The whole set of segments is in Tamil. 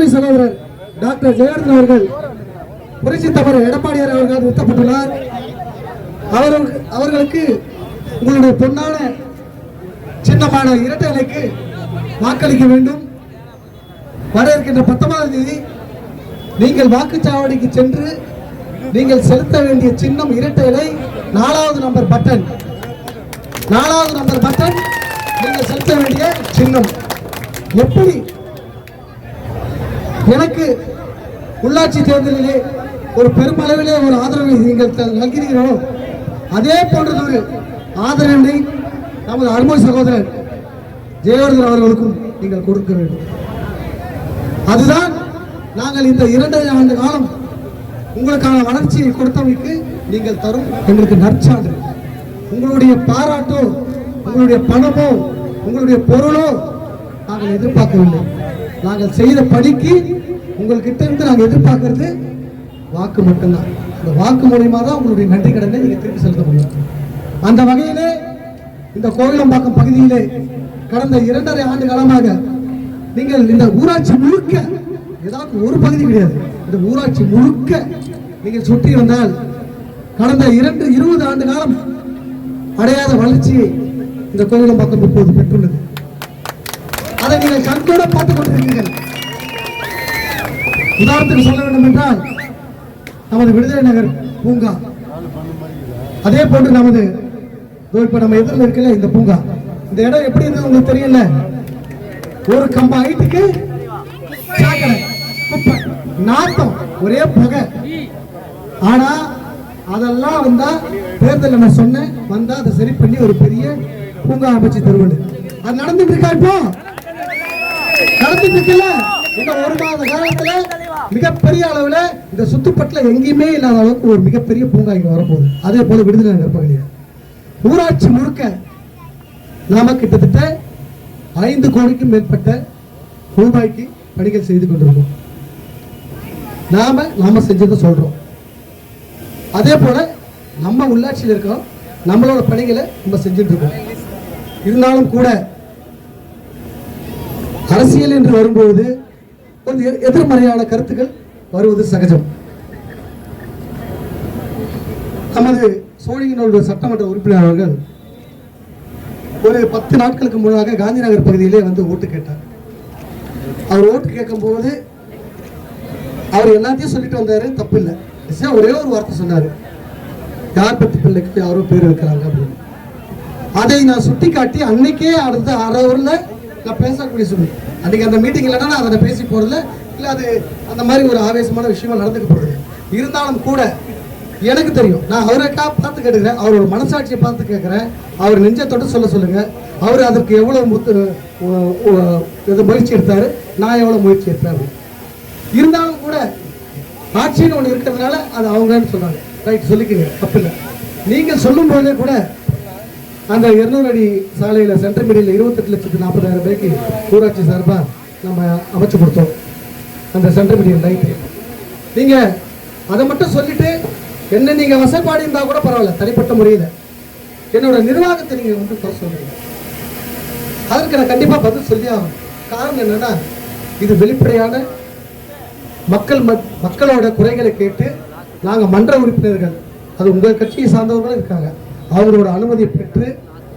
அருமை சகோதரர் டாக்டர் ஜெயவர்தன் அவர்கள் புரட்சி தலைவர் எடப்பாடியார் அவர்கள் நிறுத்தப்பட்டுள்ளார் அவர்கள் அவர்களுக்கு உங்களுடைய பொன்னான சின்னமான இரட்டை இலைக்கு வாக்களிக்க வேண்டும். வர இருக்கின்ற பத்தொன்பதாம் தேதி நீங்கள் வாக்குச்சாவடிக்கு சென்று நீங்கள் செலுத்த வேண்டிய சின்னம் இரட்டை இலை நாலாவது நம்பர் பட்டன். நாலாவது நம்பர் பட்டன் நீங்கள் செலுத்த வேண்டிய சின்னம். எப்படி எனக்கு உள்ளாட்சி தேர்தலிலே ஒரு பெருமளவிலே ஒரு ஆதரவை நீங்கள் த- நல்கிறீர்களோ? அதே போன்றது ஒரு ஆதரவினை நமது அருமை சகோதரர் ஜெயவர்தன் அவர்களுக்கும் நீங்கள் கொடுக்க வேண்டும். அதுதான் நாங்கள் இந்த இரண்டரை ஆண்டு காலம் உங்களுக்கான வளர்ச்சியை கொடுத்தமைக்கு நீங்கள் தரும் எங்களுக்கு நற்சான்று. உங்களுடைய பாராட்டோ உங்களுடைய பணமோ உங்களுடைய பொருளோ நாங்கள் எதிர்பார்க்கவில்லை. நாங்கள் செய்த பணிக்கு உங்கள்கிட்ட இருந்து நாங்கள் எதிர்பார்க்கறது வாக்கு மட்டும்தான். அந்த வாக்கு மூலியமாக தான் உங்களுடைய நன்றி கடனை நீங்கள் திருப்பி செலுத்த முடியும். அந்த வகையிலே இந்த கோவிலம்பாக்கம் பகுதியிலே கடந்த இரண்டரை ஆண்டு காலமாக நீங்கள் இந்த ஊராட்சி முழுக்க ஏதாவது ஒரு பகுதி கிடையாது இந்த ஊராட்சி முழுக்க நீங்கள் சுற்றி வந்தால் கடந்த இரண்டு இருபது ஆண்டு காலம் அடையாத வளர்ச்சியை இந்த கோவிலம்பாக்கம் இப்போது பெற்றுள்ளது. நீங்கள் கண்கூட பார்த்துக் கொண்டிருக்கிறீர்கள். உதாரணத்துக்கு சொல்ல வேண்டும் என்றால் நமது விடுதலை நகர் பூங்கா. அதே போன்று நமது இப்ப நம்ம எதிரில் இருக்கல இந்த பூங்கா. இந்த இடம் எப்படி இருந்தது உங்களுக்கு தெரியல? ஒரு கம்ப ஹைட்டுக்கு குப்பை, நாத்தம் ஒரே புகை. ஆனா அதெல்லாம் வந்தா தேர்தல் நம்ம சொன்னேன் வந்தா அதை சரி பண்ணி ஒரு பெரிய பூங்கா அமைச்சு தருவது. அது நடந்துட்டு இருக்கா இப்போ? நடந்துட்டு இருக்குல்ல இந்த ஒரு மாத காலத்துல மிகப்பெரிய அளவுல இந்த சுத்துப்பட்டுல எங்கேயுமே இல்லாத அளவுக்கு ஒரு மிகப்பெரிய பூங்கா இங்க வரப்போகுது. அதே போல விடுதலை நகர் ஊராட்சி முழுக்க நாம கிட்டத்தட்ட ஐந்து கோடிக்கும் மேற்பட்ட ரூபாய்க்கு பணிகள் செய்து கொண்டிருக்கோம். நாம நாம செஞ்சதை சொல்றோம். அதே போல நம்ம உள்ளாட்சியில் இருக்கோம் நம்மளோட பணிகளை நம்ம செஞ்சுட்டு இருக்கோம். இருந்தாலும் கூட அரசியல் என்று வரும்போது கொஞ்சம் எதிர்மறையான கருத்துக்கள் வருவது சகஜம்? நமது சோழிங்கனோட சட்டமன்ற உறுப்பினர் அவர்கள் ஒரு பத்து நாட்களுக்கு முன்னாக காந்தி நகர் பகுதியிலே வந்து ஓட்டு கேட்டார். அவர் ஓட்டு கேட்கும்போது அவர் எல்லாத்தையும் சொல்லிட்டு வந்தாரு தப்பு இல்லை ஒரே ஒரு வார்த்தை சொன்னாரு. யார் பத்து பிள்ளைக்கு யாரோ பேர் வைக்கிறாங்க அப்படின்னு. அதை நான் சுட்டி காட்டி அன்னைக்கே அடுத்த அரை ஊரில் நான் பேசக்கூடிய சூழ்நிலை அன்றைக்கி அந்த மீட்டிங் இல்லைன்னா நான் அதை பேசி போகிறதில்ல இல்லை அது அந்த மாதிரி ஒரு ஆவேசமான விஷயமா நடந்துக்க போகிறது இருந்தாலும் கூட எனக்கு தெரியும். நான் அவரைக்கா பார்த்து கேட்டுக்கிறேன். அவரோட மனசாட்சியை பார்த்து கேட்குறேன். அவர் நெஞ்ச தொட்டு சொல்ல சொல்லுங்கள் அவர் அதற்கு எவ்வளோ முத்து இது முயற்சி எடுத்தார். நான் எவ்வளோ முயற்சி எடுத்தேன் இருந்தாலும் கூட ஆட்சின்னு ஒன்று இருக்கிறதுனால அது அவங்கன்னு சொன்னாங்க. ரைட் சொல்லிக்கங்க. தப்பு இல்லை. நீங்கள் சொல்லும் போதே கூட அந்த இருநூறு அடி சாலையில் சென்ட்ரல் மீடியில் இருபத்தெட்டு லட்சத்து நாற்பதாயிரம் ரூபாய்க்கு ஊராட்சி சார்பாக நம்ம அமைச்சு கொடுத்தோம். அந்த சென்ட்ரல் மீடியம் லைட்டு நீங்கள் அதை மட்டும் சொல்லிட்டு என்ன நீங்கள் வசப்பாடி இருந்தால் கூட பரவாயில்ல தனிப்பட்ட முறையில். என்னோட நிர்வாகத்தை நீங்கள் வந்து குறை சொல்கிறீங்க அதற்கு நான் கண்டிப்பாக பதில் சொல்லி ஆகணும். காரணம் என்னன்னா இது வெளிப்படையான மக்கள் மக்களோட குறைகளை கேட்டு நாங்கள் மன்ற உறுப்பினர்கள் அது உங்கள் கட்சியை சார்ந்தவர்களும் இருக்காங்க. அவங்களோட அனுமதி பெற்று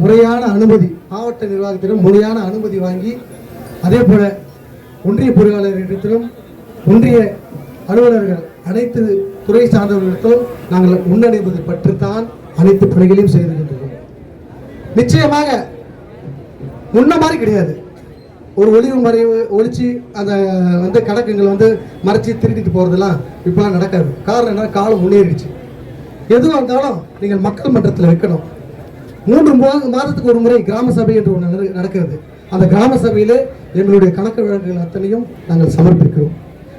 முறையான அனுமதி மாவட்ட நிர்வாகத்திடம் முறையான அனுமதி வாங்கி அதே போல ஒன்றிய பொறியாளர்களிடத்திலும் ஒன்றிய அலுவலர்கள் அனைத்து துறை சார்ந்தவர்களிடத்தும் நாங்கள் முன்னடைவது பற்றித்தான் அனைத்து பணிகளையும் செய்திருக்கின்றோம். நிச்சயமாக முன்ன மாதிரி கிடையாது. ஒரு ஒளிவு மறைவு ஒழிச்சு அந்த வந்து கணக்குங்களை வந்து மறைச்சி திருடிட்டு போகிறதெல்லாம் இப்போலாம் நடக்காது. காரணம் என்ன காலம் முன்னேறிடுச்சு. எதுவாக இருந்தாலும் நீங்கள் மக்கள் மன்றத்தில் வைக்கணும் மூன்று மாதத்துக்கு ஒரு முறை கிராம சபை என்று ஒன்று நட- நடக்கிறது. அந்த கிராம சபையில் எங்களுடைய கணக்கு வழக்குகள் அத்தனையும் நாங்கள் சமர்ப்பிக்கிறோம்.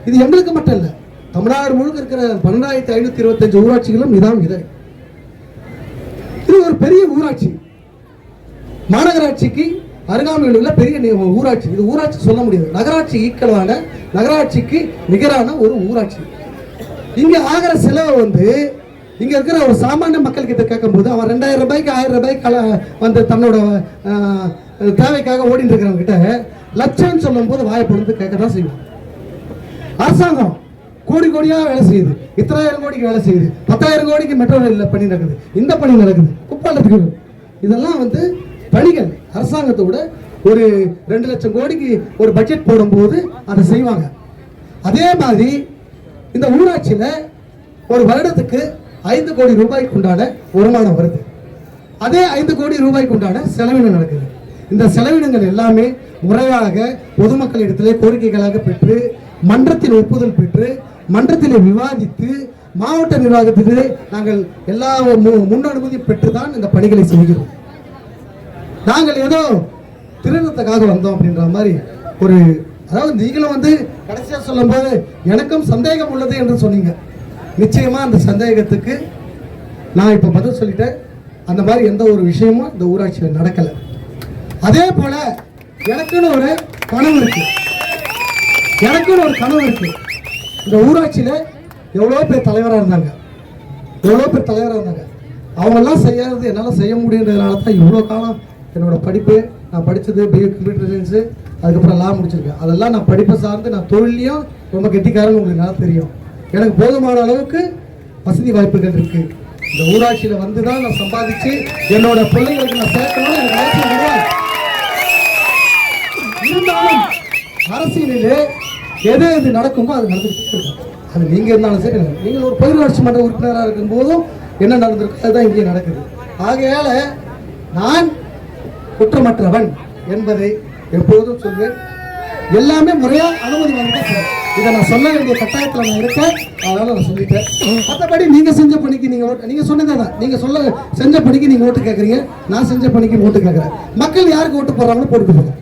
இது எங்களுக்கு மட்டும் இல்லை தமிழ்நாடு முழுக்க இருக்கிற பன்னெண்டாயிரத்தி ஐநூற்றி இருபத்தஞ்சு ஊராட்சிகளும் இதான் இதை. இது ஒரு பெரிய ஊராட்சி. மாநகராட்சிக்கு அருகாமையில் உள்ள பெரிய ஊராட்சி. இது ஊராட்சி சொல்ல முடியாது. நகராட்சி ஈக்கலான நகராட்சிக்கு நிகரான ஒரு ஊராட்சி. இங்க ஆகிற செலவை வந்து இங்க இருக்கிற ஒரு சாமானிய மக்கள் கிட்ட கேட்கும்போது அவன் ரெண்டாயிரம் ரூபாய்க்கு ஆயிரம் ரூபாய்க்கு வந்து தன்னோட தேவைக்காக ஓடிட்டு இருக்கிறவங்க கிட்ட லட்சம் சொல்லும் போது வாயை பொழுது கேட்க தான் செய்வோம் அரசாங்கம் கோடி கோடியா வேலை செய்யுது. இத்தனாயிரம் கோடிக்கு வேலை செய்யுது. பத்தாயிரம் கோடிக்கு மெட்ரோ ரயில் பணி நடக்குது. இந்த பணி நடக்குது. குப்பாலத்துக்கு இதெல்லாம் வந்து பணிகள். அரசாங்கத்தோட ஒரு ரெண்டு லட்சம் கோடிக்கு ஒரு பட்ஜெட் போடும்போது அதை செய்வாங்க. அதே மாதிரி இந்த ஊராட்சியில் ஒரு வருடத்துக்கு ஐந்து கோடி ரூபாய்க்கு உண்டான வருமானம் வருது. அதே ஐந்து கோடி ரூபாய்க்கு உண்டான செலவினம் நடக்குது. இந்த செலவினங்கள் எல்லாமே முறையாக பொதுமக்களிடத்திலே கோரிக்கைகளாக பெற்று மன்றத்தின் ஒப்புதல் பெற்று மன்றத்திலே விவாதித்து மாவட்ட நிர்வாகத்திலே நாங்கள் எல்லா மு- முன் அனுமதி பெற்று தான் இந்த பணிகளை செய்கிறோம். நாங்கள் ஏதோ திருநத்துக்காக வந்தோம் அப்படின்ற மாதிரி ஒரு அதாவது நீங்களும் வந்து கடைசியாக சொல்லும்போது எனக்கும் சந்தேகம் உள்ளது என்று சொன்னீங்க. நிச்சயமா அந்த சந்தேகத்துக்கு நான் இப்போ பதில் சொல்லிட்டேன். அந்த மாதிரி எந்த ஒரு விஷயமும் இந்த ஊராட்சியில் நடக்கலை. அதே போல எனக்குன்னு ஒரு கனவு இருக்கு. எனக்குன்னு ஒரு கனவு இருக்கு. இந்த ஊராட்சியில எவ்வளோ பேர் தலைவராக இருந்தாங்க. எவ்வளோ பேர் தலைவராக இருந்தாங்க. அவங்கெல்லாம் செய்யாதது என்னால் செய்ய முடியுன்றதுனால தான் இவ்வளோ காலம் என்னோட படிப்பு நான் படித்தது பிஏ கம்ப்யூட்டர் சயின்ஸு அதுக்கப்புறம் லா முடிச்சிருக்கேன். அதெல்லாம் நான் படிப்பை சார்ந்து நான் தொழிலையும் ரொம்ப கெட்டிக்காரன்னு உங்களுக்கு நல்லா தெரியும். எனக்கு போதுமான அளவுக்கு வசதி வாய்ப்புகள் இருக்கு. இந்த ஊராட்சியில் வந்து தான் நான் சம்பாதிச்சு என்னோட பிள்ளைங்களுக்கு நான் சேர்க்கணும்னு எனக்கு அவசியம் இருந்தாலும் அரசியலிலே எது எது நடக்குமோ அது நடந்துட்டு அது நீங்க இருந்தாலும் சரி நீங்கள் ஒரு பதினெட்டு மன்ற உறுப்பினராக இருக்கும் போதும் என்ன நடந்திருக்கு அதுதான் இங்கே நடக்குது. ஆகையால நான் குற்றமற்றவன் என்பதை எப்போதும் சொல்வேன். எல்லாமே முறையா அனுமதி வாங்கிட்டு இதை நான் சொல்ல வேண்டிய கட்டாயத்தில் நான் இருக்கேன். அதனால நான் சொல்லிட்டேன். மற்றபடி நீங்க செஞ்ச பணிக்கு நீங்க ஓட்டு நீங்க சொன்னதான் நீங்க சொல்ல செஞ்ச பணிக்கு நீங்க ஓட்டு கேட்குறீங்க நான் செஞ்ச பணிக்கு ஓட்டு கேட்குறேன் மக்கள் யாருக்கு ஓட்டு போடுறாங்களோ போட்டு போங்க.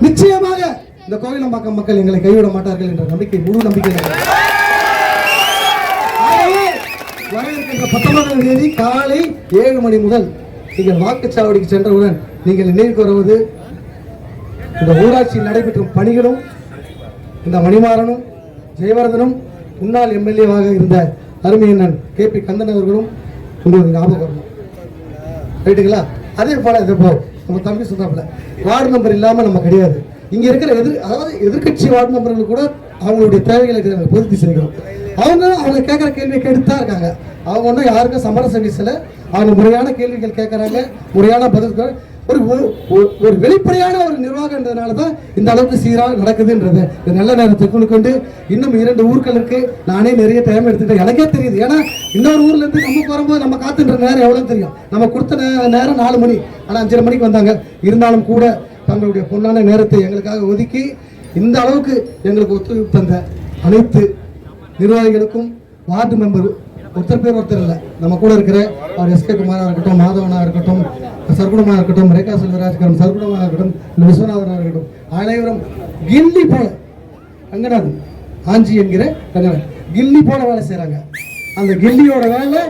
நிச்சயமாக இந்த கோவிலம்பாக்கம் மக்கள் எங்களை கைவிட மாட்டார்கள் என்ற நம்பிக்கை முழு நம்பிக்கை வர இருக்கின்ற பத்தொன்பதாம் தேதி காலை ஏழு மணி முதல் நீங்கள் வாக்குச்சாவடிக்கு சென்றவுடன் நீங்கள் நினைவுக்கு வருவது இந்த ஊராட்சியில் நடைபெற்றும் பணிகளும் இந்த மணிமாறனும் ஜெயவர்தனும் முன்னாள் எம்எல்ஏவாக இருந்த அருமையண்ணன் கே பி கந்தன் அவர்களும் உங்களுக்கு ஞாபகம். வரணும் ரைட்டுங்களா அதே போல இது போ நம்ம தம்பி சொன்னாப்புல வார்டு நம்பர் இல்லாம நம்ம கிடையாது. இங்க இருக்கிற எதிர் அதாவது எதிர்க்கட்சி வார்டு நம்பர்கள் கூட அவங்களுடைய தேவைகளை நாங்க பூர்த்தி செய்கிறோம். அவங்க அவங்க கேட்குற கேள்வியை கேட்டு தான் இருக்காங்க. அவங்க ஒன்றும் யாருக்கும் சமரச வீசல அவங்க முறையான கேள்விகள் கேட்கறாங்க முறையான பதில்கள் ஒரு ஒரு- வெளிப்படையான ஒரு நிர்வாகம்ன்றதுனால தான் இந்த அளவுக்கு சீராக நடக்குதுன்றது. இந்த நல்ல நேரத்தை கொண்டு இன்னும் இரண்டு ஊர்கள் இருக்கு நானே நிறைய டைம் எடுத்துட்டேன். எனக்கே தெரியுது. ஏன்னா இன்னொரு ஊர்ல இருந்து நமக்கு வரும்போது நம்ம காத்துன்ற நேரம் எவ்வளவு தெரியும்? நம்ம கொடுத்த நேரம் நாலு மணி. ஆனா அஞ்சரை மணிக்கு வந்தாங்க. இருந்தாலும் கூட தங்களுடைய பொன்னான நேரத்தை எங்களுக்காக ஒதுக்கி இந்த அளவுக்கு எங்களுக்கு ஒத்துழைப்பு தந்த அனைத்து நிர்வாகிகளுக்கும் வார்டு மெம்பர் ஒருத்தர் பேர் ஒருத்தர் இல்லை நம்ம கூட இருக்கிற அவர் எஸ்கே குமாராக இருக்கட்டும் மாதவனாக இருக்கட்டும் சர்க்குடமாக இருக்கட்டும் ரேகா செல்வராஜ்கரம் சர்க்குணமா இருக்கட்டும் இல்லை விஸ்வநாதனாக இருக்கட்டும் அனைவரும் கில்லி போல ரங்கநாதன் ஆஞ்சி என்கிற ரங்கநாதன் கில்லி போல வேலை செய்கிறாங்க அந்த கில்லியோட வேலை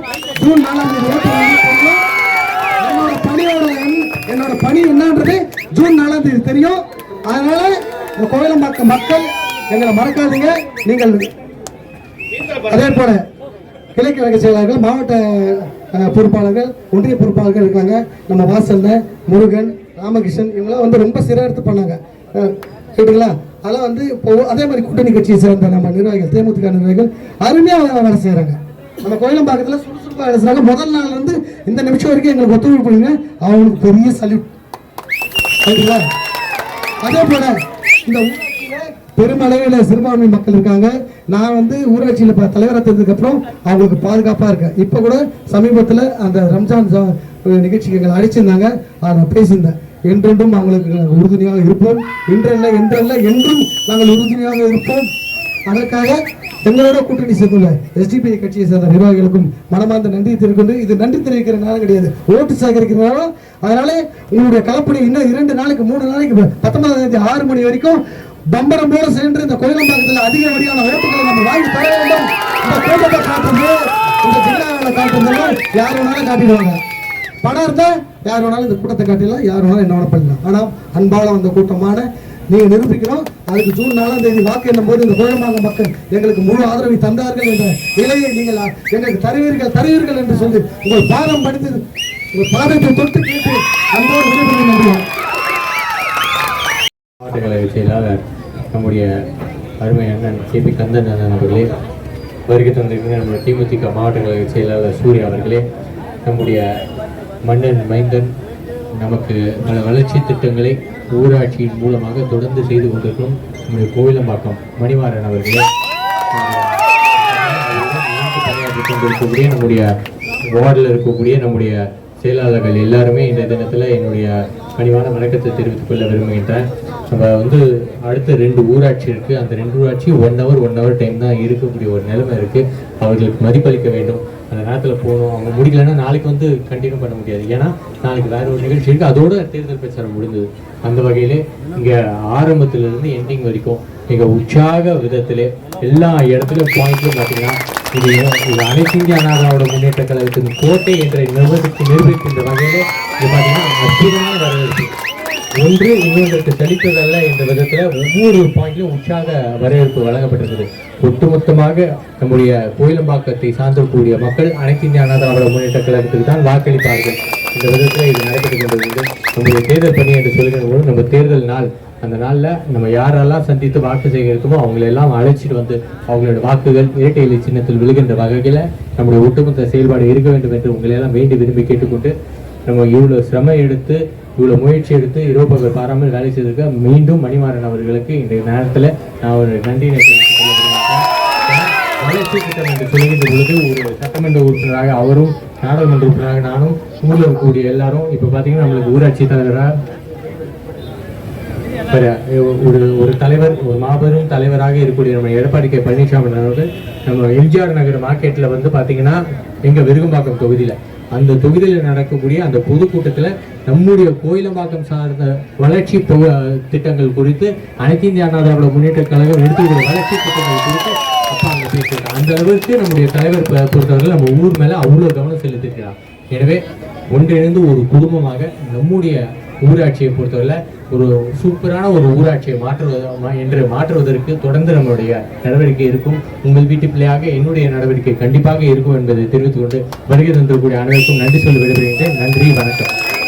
ஜூன் நாலாம் தேதி என்னோட பணியோட என்னோட பணி என்னன்றது ஜூன் நாலாம் தேதி தெரியும். அதனால இந்த கோயிலம்பாக்கம் மக்கள் எங்களை மறக்காதீங்க. நீங்கள் அதே போல கிழக்கு கழக செயலாளர்கள் மாவட்ட பொறுப்பாளர்கள் ஒன்றிய பொறுப்பாளர்கள் இருக்காங்க. நம்ம வாசல்ல முருகன் ராமகிருஷ்ணன் இவங்களாம் வந்து ரொம்ப சிறப்பு பண்ணாங்க. கேட்டுங்களா? அதெல்லாம் வந்து இப்போ அதே மாதிரி கூட்டணி கட்சியை சேர்ந்த நம்ம நிர்வாகிகள் தேமுதிக நிர்வாகிகள் அருமையாக வேலை செய்கிறாங்க நம்ம கோயிலம்பாக்கத்தில் சுறுசுறுப்பாக வேலை செய்கிறாங்க முதல் நாள் வந்து இந்த நிமிஷம் வரைக்கும் எங்களுக்கு ஒத்துழைப்பு பண்ணுங்க அவங்களுக்கு பெரிய சல்யூட். சரிங்களா அதே போல இந்த பெருமளவில் சிறுபான்மை மக்கள் இருக்காங்க. நான் வந்து ஊராட்சியில் இப்போ தலைவராக இருந்ததுக்கு அப்புறம் அவங்களுக்கு பாதுகாப்பாக இருக்கேன். இப்போ கூட சமீபத்தில் அந்த ரம்ஜான் நிகழ்ச்சிக்கு எங்களை அழைச்சிருந்தாங்க. அதை நான் பேசியிருந்தேன். என்றென்றும் அவங்களுக்கு நாங்கள் உறுதுணையாக இருப்போம். இன்றல்ல என்றல்ல என்றும் நாங்கள் உறுதுணையாக இருப்போம். அதற்காக எங்களோட கூட்டணி சேர்ந்துள்ள எஸ்டிபிஐ கட்சியை சேர்ந்த நிர்வாகிகளுக்கும் மனமார்ந்த நன்றி தெரிவிக்கொண்டு இது நன்றி தெரிவிக்கிற கிடையாது. ஓட்டு சேகரிக்கிறனாலும் அதனாலே அதனால உங்களுடைய கலப்பணி இன்னும் இரண்டு நாளைக்கு மூணு நாளைக்கு பத்தொன்பதாம் தேதி ஆறு மணி வரைக்கும் பம்பரம் போல சென்று இந்த கோயிலம்பாக்கத்தில் வழியான ஓட்டுகளை நம்ம வாங்கி தர வேண்டும். இந்த கோட்டத்தை காட்டுறது இந்த ஜில்லாவில் காட்டுறதெல்லாம் யார் வேணாலும் காட்டிடுவாங்க. பணம் இருந்தால் யார் வேணாலும் இந்த கூட்டத்தை காட்டிடலாம் யார் வேணாலும் என்ன வேணாலும் பண்ணலாம். ஆனால் அன்பால அந்த கூட்டமான நீங்க நிரூபிக்கணும். அதுக்கு ஜூன் நாலாம் தேதி வாக்கு எண்ணும் போது இந்த கோயமாக மக்கள் எங்களுக்கு முழு ஆதரவை தந்தார்கள் என்ற நிலையை நீங்கள் எங்களுக்கு தருவீர்கள் தருவீர்கள் என்று சொல்லி உங்கள் பாதம் படித்து உங்கள் பாதத்தை தொட்டு கேட்டு அன்போடு விடைபெறும் மாவட்ட கழக செயலாளர் நம்முடைய அருமை அண்ணன் கே பி கந்தன் அண்ணன் அவர்களே வருகை தந்திருக்கிற நம்முடைய திமுக மாவட்ட கழக செயலாளர் சூர்யா அவர்களே நம்முடைய மன்னன் மைந்தன் நமக்கு பல வளர்ச்சி திட்டங்களை ஊராட்சியின் மூலமாக தொடர்ந்து செய்து கொண்டிருக்கும் நம்முடைய கோவிலம்பாக்கம் மணிமாறன் அவர்களே. பணியாற்றி கொண்டிருக்கக்கூடிய நம்முடைய வார்டில் இருக்கக்கூடிய நம்முடைய செயலாளர்கள் எல்லாருமே இந்த தினத்தில் என்னுடைய பணிவான வணக்கத்தை தெரிவித்துக் கொள்ள விரும்புகின்றேன். நம்ம வந்து அடுத்த ரெண்டு ஊராட்சி இருக்குது அந்த ரெண்டு ஊராட்சி one hour one hour time தான் இருக்கக்கூடிய ஒரு நிலைமை இருக்குது அவர்களுக்கு மதிப்பளிக்க வேண்டும். அந்த நேரத்தில் போகணும். அவங்க முடிக்கலன்னா நாளைக்கு வந்து கண்டினியூ பண்ண முடியாது. ஏன்னா நாளைக்கு வேறு ஒரு நிகழ்ச்சி இருக்குது அதோட தேர்தல் பிரச்சாரம் முடிந்தது. அந்த வகையிலே இங்கே ஆரம்பத்திலிருந்து எண்டிங் வரைக்கும் மிக உற்சாக விதத்திலே எல்லா இடத்துலையும் பாயிண்ட்லையும் பார்த்தீங்கன்னா இது இது அனைத்து இந்திய அண்ணா முன்னேற்ற கழகத்தின் கோட்டை என்ற நிறுவனத்துக்கு நிரூபிக்கின்ற வகையில் இது பார்த்தீங்கன்னா அற்புதமான வரவேற்பு. ஒன்று இன்னொன்றுக்கு சலிப்பதல்ல என்ற விதத்தில் ஒவ்வொரு பாயிண்ட்லையும் உற்சாக வரவேற்பு வழங்கப்பட்டிருக்கிறது ஒட்டுமொத்தமாக நம்முடைய கோயிலம்பாக்கத்தை சார்ந்திருக்கக்கூடிய மக்கள் அனைத்து இந்திய அண்ணா முன்னேற்ற கழகத்துக்கு தான் வாக்களிப்பார்கள். இந்த விதத்தில் இது நடைபெற்று கொண்டிருந்தது நம்முடைய தேர்தல் பணி என்று சொல்கிற போது நம்ம தேர்தல் நாள் அந்த நாளில் நம்ம யாரெல்லாம் சந்தித்து வாக்கு சேகரித்தோமோ அவங்களெல்லாம் அழைச்சிட்டு வந்து அவங்களோட வாக்குகள் இரட்டை இலை சின்னத்தில் விழுகின்ற வகையில் நம்முடைய ஒட்டுமொத்த செயல்பாடு இருக்க வேண்டும் என்று உங்களை எல்லாம் வேண்டி விரும்பி கேட்டுக்கொண்டு நம்ம இவ்வளோ சிரமம் எடுத்து இவ்வளோ முயற்சி எடுத்து இரவு பகல் பாராமல் வேலை செய்திருக்க மீண்டும் மணிமாறன் அவர்களுக்கு இன்றைய நேரத்தில் நான் ஒரு நன்றியினை வளர்ச்சி திட்டம் என்று பொழுது ஒரு சட்டமன்ற உறுப்பினராக அவரும் நாடாளுமன்ற உறுப்பினராக நானும் ஊரில் இருக்கக்கூடிய எல்லாரும் இப்போ பார்த்தீங்கன்னா நம்மளுக்கு ஊராட்சி தலைவராக ஒரு ஒரு தலைவர் ஒரு மாபெரும் தலைவராக இருக்கக்கூடிய நம்ம எடப்பாடி கே. பழனிசாமி அவர்கள் நம்ம எம்ஜிஆர் நகர் மார்க்கெட்டில் வந்து பார்த்தீங்கன்னா எங்கள் விருகம்பாக்கம் தொகுதியில் அந்த தொகுதியில் நடக்கக்கூடிய அந்த பொதுக்கூட்டத்தில் நம்முடைய கோயிலம்பாக்கம் சார்ந்த வளர்ச்சி பொ- திட்டங்கள் குறித்து அனைத்து இந்திய அண்ணா திராவிட முன்னேற்ற கழகம் எடுத்துக்கிற வளர்ச்சி திட்டங்கள் குறித்து அப்பா அங்கே பேசியிருக்காங்க அந்த அளவுக்கு நம்முடைய தலைவர் பொறுத்தவரையில் நம்ம ஊர் மேலே அவ்வளோ கவனம் செலுத்திருக்கிறார் எனவே ஒன்றிணைந்து ஒரு குடும்பமாக நம்முடைய ஊராட்சியை பொறுத்தவரை ஒரு சூப்பரான ஒரு ஊராட்சியை மாற்றுவது மா- என்று மாற்றுவதற்கு தொடர்ந்து நம்மளுடைய நடவடிக்கை இருக்கும். உங்கள் வீட்டு பிள்ளையாக என்னுடைய நடவடிக்கை கண்டிப்பாக இருக்கும் என்பதை தெரிவித்துக் கொண்டு வருகை தந்திருக்கக்கூடிய அனைவருக்கும் நன்றி சொல்லி விடுகிறேன் நன்றி வணக்கம்.